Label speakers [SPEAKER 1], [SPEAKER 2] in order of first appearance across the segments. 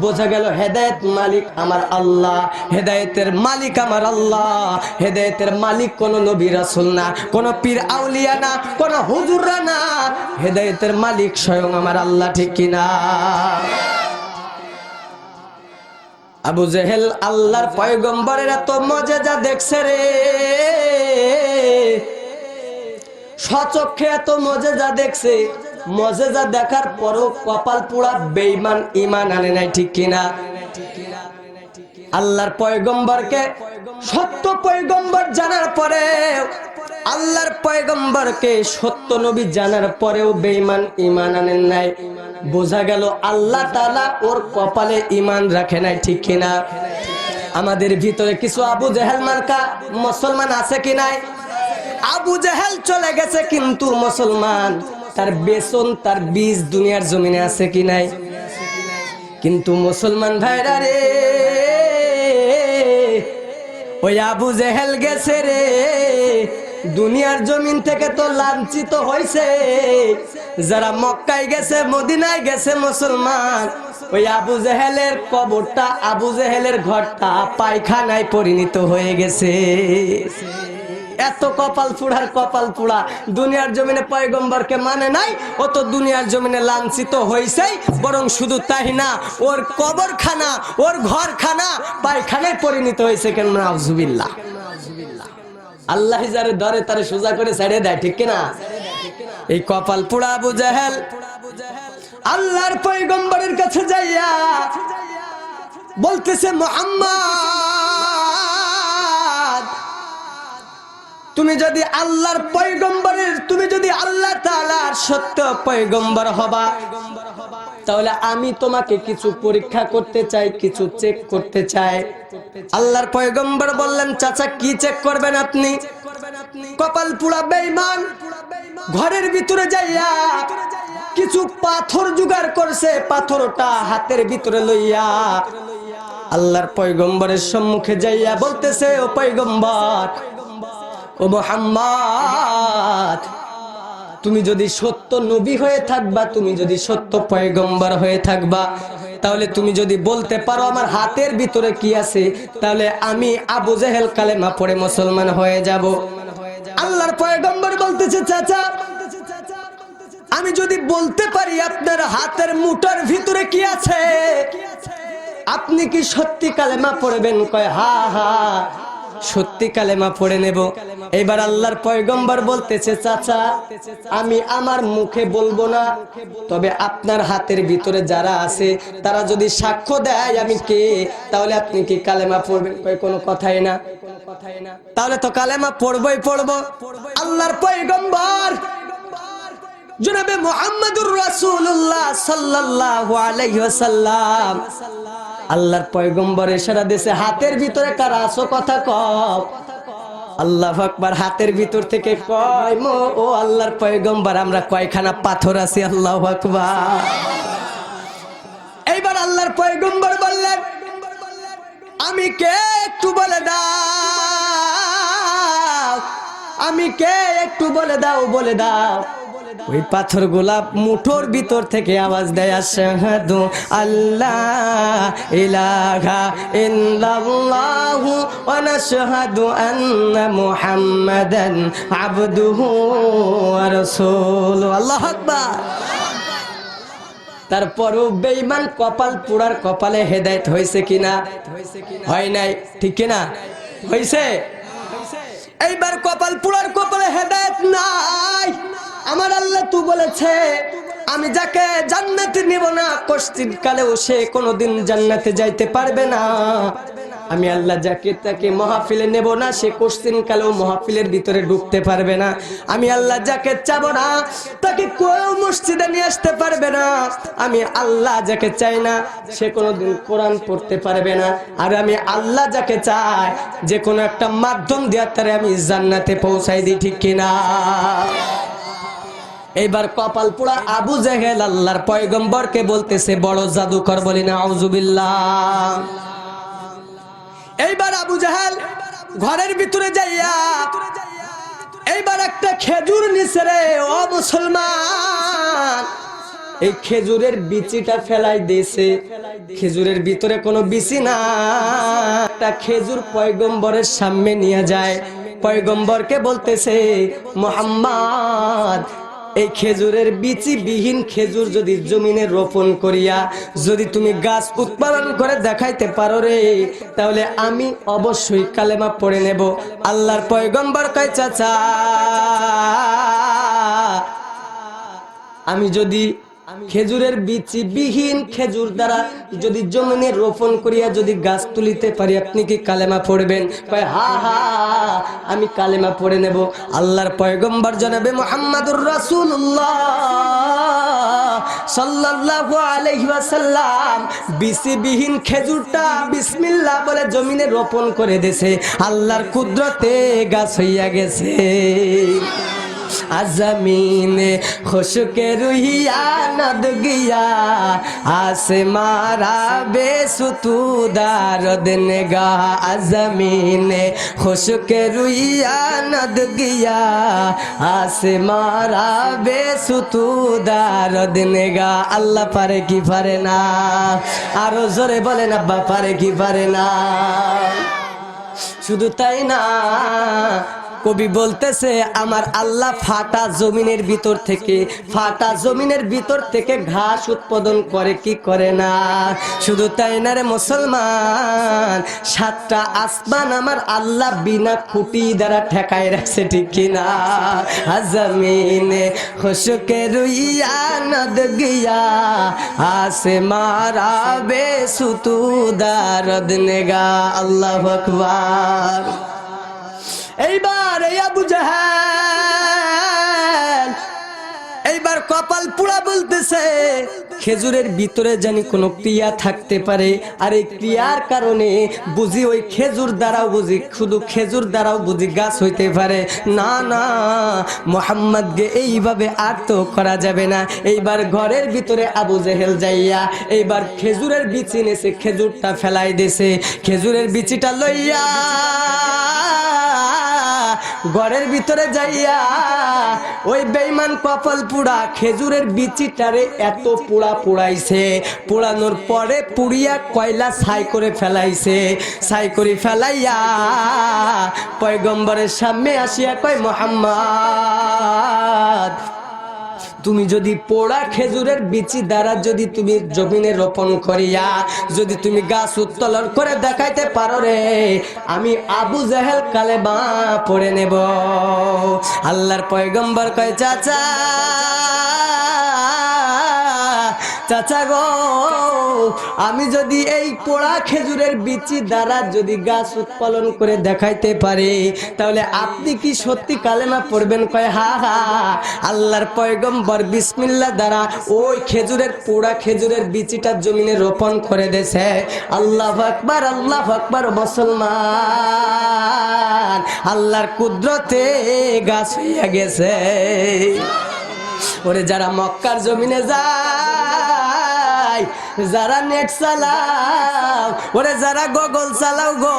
[SPEAKER 1] বোঝা গেল, হেদায়েত মালিক আমার আল্লাহ, হেদায়েতের মালিক আমার আল্লাহ, হেদায়েতের মালিক কোন নবী রাসূল না, কোন পীর আউলিয়া না, কোন হুজুররা না, হেদায়েতের মালিক স্বয়ং আমার আল্লাহ, ঠিক কিনা? আবু জেহেল, আল্লাহর পয়গম্বরের এত মজেজা দেখছে রে। সচক্ষে এত মজেজা দেখছে। মজেজা দেখার পরও কপাল পোড়া বেইমান ইমান আনে নাই, ঠিক কিনা? আল্লাহর পয়গম্বরকে সত্য পয়গম্বর জানার পরে আল্লাহর পয়গম্বরকে সত্য নবী জানার পরেও বেইমান ইমান আনেন নাই। বোঝা গেল আল্লাহ তাআলা ওর কপালে ইমান রাখে নাই, ঠিক কিনা? আমাদের ভিতরে কিছু আবু জেহেল মার্কা মুসলমান আছে কি নাই? আবু জেহেল চলে গেছে কিন্তু মুসলমান তার বেসন তার বীজ দুনিয়ার জমিনে আছে কি নাই? কিন্তু মুসলমান ভাইরা রে, ওই আবু জেহেল গেছে রে, দুনিয়ার জমিন থেকে তো লাঞ্ছিত হয়েছে যারা মক্কায় গেছে, মদিনায় গেছে মুসলমান, ওই আবু জেহেলের কবরটা, আবু জেহেলের ঘরটা পায়খানায় পরিণত হয়ে গেছে। এত কপাল পুড়ার কপাল পুড়া দুনিয়ার জমিনে পয়গম্বরকে মানে নাই, ও তো দুনিয়ার জমিনে লাঞ্ছিত হয়েছেই বরং শুধু তাই না, ওর কবরখানা, ওর ঘরখানা পায়খানায় পরিণত হয়েছে কেন? নাউজুবিল্লাহ। আল্লাহ যারে ধরে তারে সোজা করে দেয়, ঠিক এই কপাল পুড়া আল্লাহর পয়গম্বরের কাছে যাইয়া বলতেছে, মোহাম্মদ! তুমি যদি আল্লাহর পয়গম্বরের, তুমি যদি আল্লাহ তাআলার সত্য পয়গম্বর হবা, তাহলে আমি তোমাকে কিছু পরীক্ষা করতে চাই, কিছু চেক করতে চাই। আল্লাহর পয়গম্বর বললেন, চাচা, কি চেক করবেন আপনি? কপাল পুরা বেঈমান, ঘরের ভিতরে যাইয়া কিছু পাথর জোগাড় করছে, পাথরটা হাতের ভিতরে লইয়া। আল্লাহর পয়গম্বরের সম্মুখে যাইয়া বলতেছে, ও পয়গম্বর ও মোহাম্মদ তুমি যদি সত্য নবী হয়ে থাকবা, তুমি যদি সত্য পয়গম্বর হয়ে থাকবা, তাহলে তুমি যদি বলতে পারো আমার হাতের ভিতরে কি আছে, তাহলে আমি আবু জেহেল কালেমা পড়ে মুসলমান হয়ে যাব। আল্লাহর পয়গম্বর বলতেছে, চাচা, আমি যদি বলতে পারি আপনার হাতের মুটার ভিতরে কি আছে, আপনি কি সত্যি কালেমা পড়বেন? কয়, হা হা। সত্যি কালেমা পড়ে নেব। এবার আল্লাহর পয়গম্বর বলতেছে, চাচা, আমি আমার মুখে বলব না। তবে আপনার হাতের ভিতরে যারা আছে, তারা যদি সাক্ষ্য দেয় আমি কে, তাহলে আপনি কি কালেমা পড়বেন? কোনো কথাই না। তাহলে তো কালেমা পড়বই পড়ব। আল্লাহর পয়গম্বর জনাবে মুহাম্মদুর রাসূলুল্লাহ সাল্লাল্লাহু আলাইহি ওয়াসাল্লাম। আল্লাহর পয়গম্বর ইশারা দিয়েছে, হাতের ভিতরে কার আসো কথা কও। আল্লাহ আকবার, হাতের ভিতর থেকে কয়, মো, ও আল্লাহর পয়গম্বর, আমরা কয়খানা পাথর আছি? আল্লাহু আকবার। এইবার আল্লাহর পয়গম্বর বললেন, আমি কে একটু বলে দাও? আমি কে একটু বলে দাও বলে দাও। ওই পাথর গোলাপ মুঠোর ভিতর থেকে আওয়াজ দেয়, আশহাদু আল্লাহ ইলাহা ইল্লাল্লাহু ওয়া নাশহাদু আন্না মুহাম্মাদান আবদুহু ওয়া রাসূলুহু। আল্লাহু আকবার। তারপরও বেঈমান কপাল পুরার কপালে হেদায়েত হয়েছে কিনা? হয় নাই। ঠিক কিনা? হয়েছে। এইবার কপাল পুরার কপালে হেদায়েত নাই। আমার আল্লাহ তু বলেছে, আমি যাকে জান্নাতে নিব না, কষ্টিন কালেও সে কোনোদিন জান্নাতে যাইতে পারবে না। আমি আল্লাহ যাকে তাকে মহাফিলে নেব না, সে কোশ্চিন কালেও মহাফিলের ভিতরে ঢুকতে পারবে না। আমি আল্লাহ যাকে চাবো না, তাকে কেউ মসজিদে নিয়ে আসতে পারবে না। আমি আল্লাহ যাকে চাই না, সে কোনোদিন কোরআন পড়তে পারবে না। আর আমি আল্লাহ যাকে চাই, যে কোনো একটা মাধ্যম দেওয়ার তারে আমি জান্নাতে পৌঁছাই দিই, ঠিক কিনা? এইবার কপাল পোড়া আবু জেহেল আল্লাহর পয়গম্বরকে বলতেছে, বড় জাদুকর বলি না আউজুবিল্লাহ এইবার আবু জাহেল ঘরের ভিতরে যাইয়া, এইবার একটা খেজুর নিছে রে, ও মুসলমান। এই খেজুরের বিচিটা ফেলাই দিয়েছে। খেজুরের ভিতরে কোনো বিচি না। একটা খেজুর পয়গম্বরের সামনে নিয়ে যায়। পয়গম্বরকে বলতেছে, মোহাম্মদ এই খেজুরের বিচি বিহীন খেজুর যদি জমিনে রোপণ করিয়া যদি তুমি গাছ উৎপাদন করে দেখাইতে পারো রে, তাহলে আমি অবশ্যই কালেমা পড়ে নেব। আল্লাহর পয়গম্বর কয়, চাচা, আমি যদি খেজুরের বিচি বিহীন খেজুর দ্বারা যদি জমিনে রোপণ করিয়া যদি গাছ তুলিতে পারি, আপনি কি কালেমা পড়বেন? হা হা, আমি কালেমা পড়ে নেব। আল্লাহর পয়গম্বর জানাবে মোহাম্মদুর বিহীন খেজুরটা জমিনে রোপণ করে দেছে আল্লাহর কুদরতে গাছ হইয়া গেছে। আজমিনে খুশকে রুহিয়া নদ গিয়া আসে মারা বেসুতুদার দেনগা আজমিনে খুশকে রুহিয়া নদ গিয়া আসে মারা বেসুতুদার দেনগা। আল্লাহ পারে কি পারে না? আরও জোরে বলেন, আব্বা, পারে কি পারে না? শুধু তাই না কবি বলতেছে, আমার আল্লাহ ফাটা জমিনের ভিতর থেকে, ফাটা জমিনের ভিতর থেকে ঘাস উৎপাদন করে, কি করে না? শুধু তাই না রে মুসলমান, সাতটা আসমান আমার আল্লাহ বিনা খুঁটি দ্বারা ঠেকায় রাখছে, ঠিক কিনা জমিনে খুশকে রুইয়া, নদ গিয়া আসে মারা বে সুতুদারদ নেগা, আল্লাহ আকবার। এইবার এই আবু জাহাল এইবার কপাল পুরা বলতেছে, খেজুরের ভিতরে জানি কোনো ক্রিয়া থাকতে পারে। আর এই ক্রিয়ার কারণে বুঝি ওই খেজুর দ্বারাও বুঝি, শুধু খেজুর দ্বারাও বুঝি গাছ হইতে পারে। না না, মোহাম্মদকে এইভাবে আর তো করা যাবে না। এইবার ঘরের ভিতরে আবু জেহেল যাইয়া, এইবার খেজুরের বিচি নেছে খেজুরটা ফেলাই দিছে খেজুরের বিচিটা লইয়া ঘরের ভিতরে যাইয়া ওই বেইমান কপাল পুড়া খেজুরের বিচিটারে এত পোড়া পোড়াইছে, পোড়ানোর পরে পুড়িয়া কয়লা ছাই করে ফেলাইছে, ছাই করে ফেলাইয়া পয়গম্বরের সামনে আসিয়া কয়, মোহাম্মদ তুমি যদি পোড়া খেজুরের বিচি দ্বারা যদি তুমি জমিনে রোপণ করিয়া যদি তুমি গাছ উত্তোলন করে দেখাইতে পারো রে, আমি আবু জাহেল কালে বা পড়ে নেব। আল্লাহর পয়গম্বর কয়, চাচা চাচা গো, আমি যদি এই পোড়া খেজুরের বিচি দ্বারা যদি গাছ উৎপাদন করে দেখাইতে পারি, তাহলে আপনি কি সত্যি কালেমা পড়বেন? কয়, হা হা আল্লাহর পয়গম্বর বিসমিল্লা দ্বারা ওই খেজুরের পোড়া খেজুরের বিচিটা জমিনে রোপণ করে দেছে আল্লাহ আকবার আল্লাহ আকবার, মুসলমান। আল্লাহর কুদরতে গাছ হইয়া গেছে। ওরে যারা মক্কার জমিনে যায় যারা নেট চালাও, ওরে যারা গগল চালাও গো,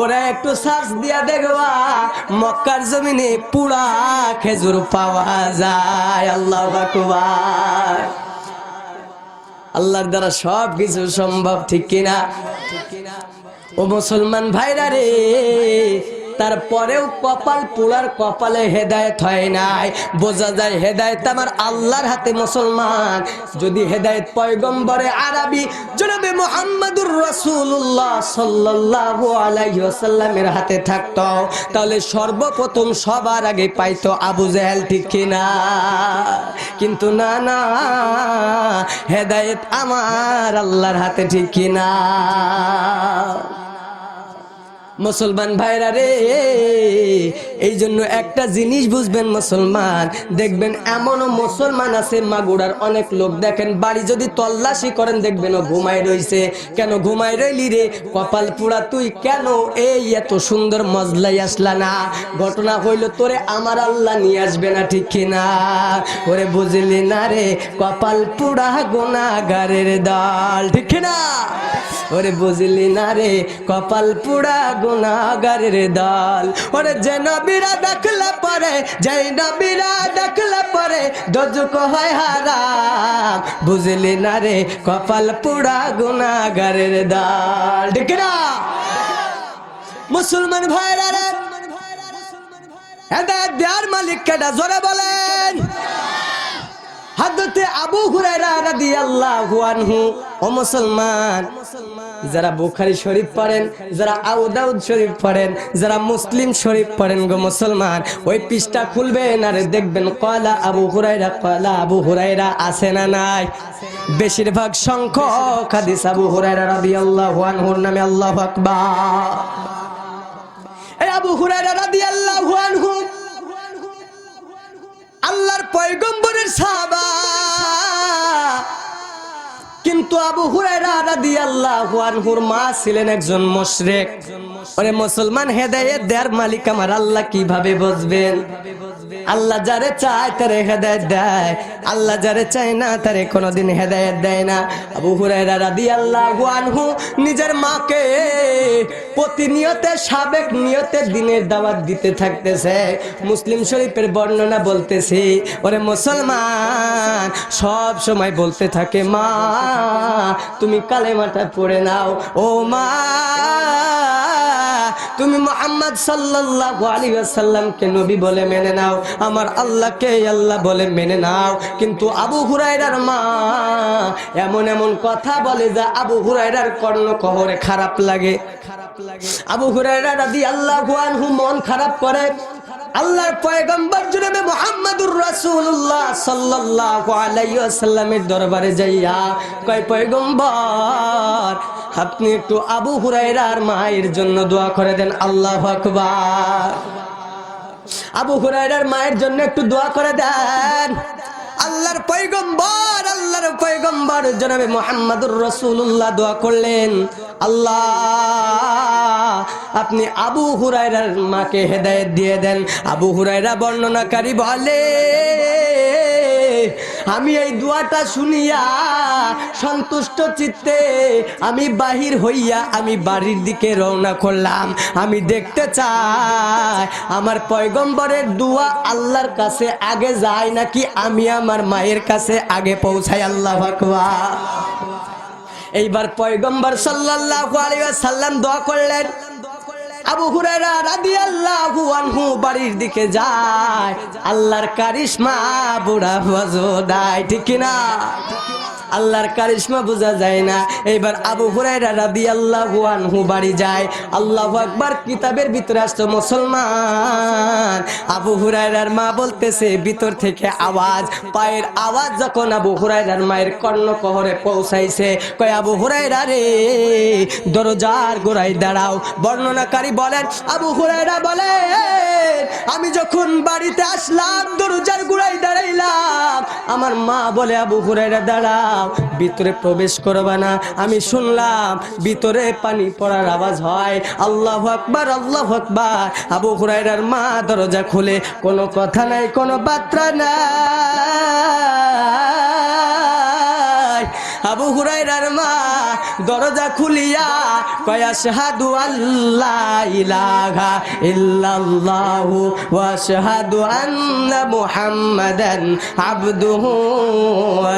[SPEAKER 1] ওরা একটু সার্চ দিয়া দেখবা, মক্কার জমিনে পুরা খেজুর পাওয়া যায়, আল্লাহ আকবার। আল্লাহর দ্বারা সব কিছু সম্ভব, ঠিক কিনা? ও মুসলমান ভাইরা রে তারপরেও কপাল পোড়ার কপালে হেদায়েত হয় নাই। বোঝা যায় হেদায়েত আমার আল্লাহর হাতে মুসলমান। যদি হেদায়েত পয়গম্বরে আরবি, জনাবে মুহাম্মাদুর রাসূলুল্লাহ সাল্লাল্লাহু আলাইহি ওয়াসাল্লামের হাতে থাকত, তাহলে সর্বপ্রথম সবার আগে পাইতো আবু জাহেল, ঠিক কিনা? কিন্তু না না, হেদায়েত আমার আল্লাহর হাতে, ঠিক কিনা? মুসলমান ভাইরা রে এই জন্য একটা জিনিস বুঝবেন মুসলমান, দেখবেন এমনও মুসলমান আছে মাগুড়ার অনেক লোক। দেখেন বাড়ি যদি তল্লাশি করেন, দেখবেন ও ঘুমায় রইছে। কেন ঘুমায় রইলি রে? কপাল পুরা তুই কেন এই এত সুন্দর মজলাই আসলা না? ঘটনা হইল তোরে আমার আল্লাহ নিয়ে আসবে না ঠিক কিনা? ওরে বুঝলি না রে? কপাল পুরা গোনাগারের দল, ঠিক কিনা? ওরে বুঝলি না রে? কপাল পুরা গুনাগারের দল। ওরে যে নবীরা দেখলে পরে যে নবীরা দেখলে পরে, দজুক হয় হারাম। বুঝলি না রে, কপাল পুরা গুনাগারের দাল ঠিক না মুসলমান ভাইরা রে, এদের দেয়ার মালিক কেডা জোরে বলেন। হাদতে আবু হুরায়রা রাদিয়াল্লাহু আনহু, ও মুসলমান, যারা বুখারী শরীফ পড়েন, যারা আবু দাউদ শরীফ পড়েন, যারা মুসলিম শরীফ পড়েন গো মুসলমান, ওই পৃষ্ঠা খুলবেন আর দেখবেন কলা আবু হুরায়রা কলা আবু হুরায়রা আছে না নাই? বেশিরভাগ সংখ্যক হাদিস আবু হুরায়রা রাদিয়াল্লাহু আনহুর নামে আল্লাহু আকবার। এই আবু হুরায়রা রাদিয়াল্লাহু আনহু, আল্লাহর পয়গম্বরের সাহাবা মা ছিলেন মুসলমান হেদায়েত দেয়ার মালিক আমার আল্লাহ কীভাবে বুঝবেন? আল্লাহ যারে চায় তারে হেদায়েত দেয়। আল্লাহ যারে চায় না তারে কোনোদিন হেদায়েত দেয় না। আবু হুরায়রা রাদিয়াল্লাহু আনহু নিজের মাকে প্রতিনিয়তে সাবেক নিয়তে দিনের দাওয়াত দিতে থাকতেছে। মুসলিম শরীফের বর্ণনা বলতেছি, ওরে মুসলমান, সব সময় বলতে থাকে, মা, তুমি কালেমাটা পড়ে নাও। ও মা তুমি মোহাম্মদ সাল্লাল্লাহু আলাইহি ওয়াসাল্লামকে নবী বলে মেনে নাও। আমার আল্লাহকে আল্লাহ বলে মেনে নাও। কিন্তু আবু হুরায়রার মা এমন এমন কথা বলে যা আবু হুরায়রার কর্ণ কহরে খারাপ লাগে খারাপ লাগে। আবু হুরায়রা রাদিয়াল্লাহু আনহু মন খারাপ করে। আল্লাহর পয়গম্বর জনাবে মুহাম্মদুর রাসূলুল্লাহ সাল্লাল্লাহু আলাইহি ওয়াসাল্লামের দরবারে যাইয়া কয়, পয়গম্বর আপনি একটু আবু হুরায়রার মায়ের জন্য দোয়া করে দেন, আল্লাহ আকবার। আবু হুরাইরার মায়ের জন্য একটু দোয়া করে দেন। আল্লাহর পয়গম্বর আল্লাহর পয়গম্বর, জনাবে মুহাম্মদুর রাসূলুল্লাহ দোয়া করলেন, আল্লাহ, আপনি আবু হুরাইরার মাকে হেদায়েত দিয়ে দেন। আবু হুরাইরা বর্ণনাকারী বলে আমি এই দোয়াটা শুনিয়া সন্তুষ্ট চিত্তে আমি বাহির হইয়া আমি বাড়ির দিকে রওনা করলাম। আমি দেখতে চাই, আমার পয়গম্বরের দোয়া আল্লাহর কাছে আগে যায় নাকি আমি আমার মায়ের কাছে আগে পৌঁছাই? আল্লাহ আকবার। এইবার পয়গম্বর সাল্লাল্লাহু আলাইহি ওয়াসাল্লাম দোয়া করলেন আবু হুরায়রা রাদিয়াল্লাহু আনহু বাড়ির দিকে যায়। আল্লাহর কারিশমা বুড়া বাজো দায়, ঠিক না আল্লাহর কারিশমা বোঝা যায় না। এবার আবু হুরাইরা রাদি আল্লাহু আনহু বাড়ি যায়। আল্লাহ আকবার কিতাবের ভিতরে আসতো মুসলমান। আবু হুরায়রার মা বলতেছে, ভিতর থেকে আওয়াজ, পায়ের আওয়াজ যখন আবু হুরায়রার মায়ের কর্ণকহরে পৌঁছাইছে, কয়, আবু হুরায়রা রে, দরজার গোড়ায় দাঁড়াও। বর্ণনাকারী বলেন, আবু হুরায়রা বলে আমি যখন বাড়িতে আসলাম, দরজার গোড়ায় দাঁড়াইলাম, আমার মা বলে, আবু হুরায়রা, দাঁড়াও, ভিতরে প্রবেশ করবা না। আমি শুনলাম, ভিতরে পানি পড়ার আওয়াজ হয়, আল্লাহ আকবার আল্লাহ আকবার। আবু হুরায়রার মা দরজা খুলে কোনো কথা নাই, কোনো বার্তা নাই। আবু হুরায়রার মা দরজা খুলিয়া কয়া শাহাদু আল্লাহ ইলাহা ইল্লাল্লাহু ওয়া শাহাদু আন্না মুহাম্মাদান আবদুহু ওয়া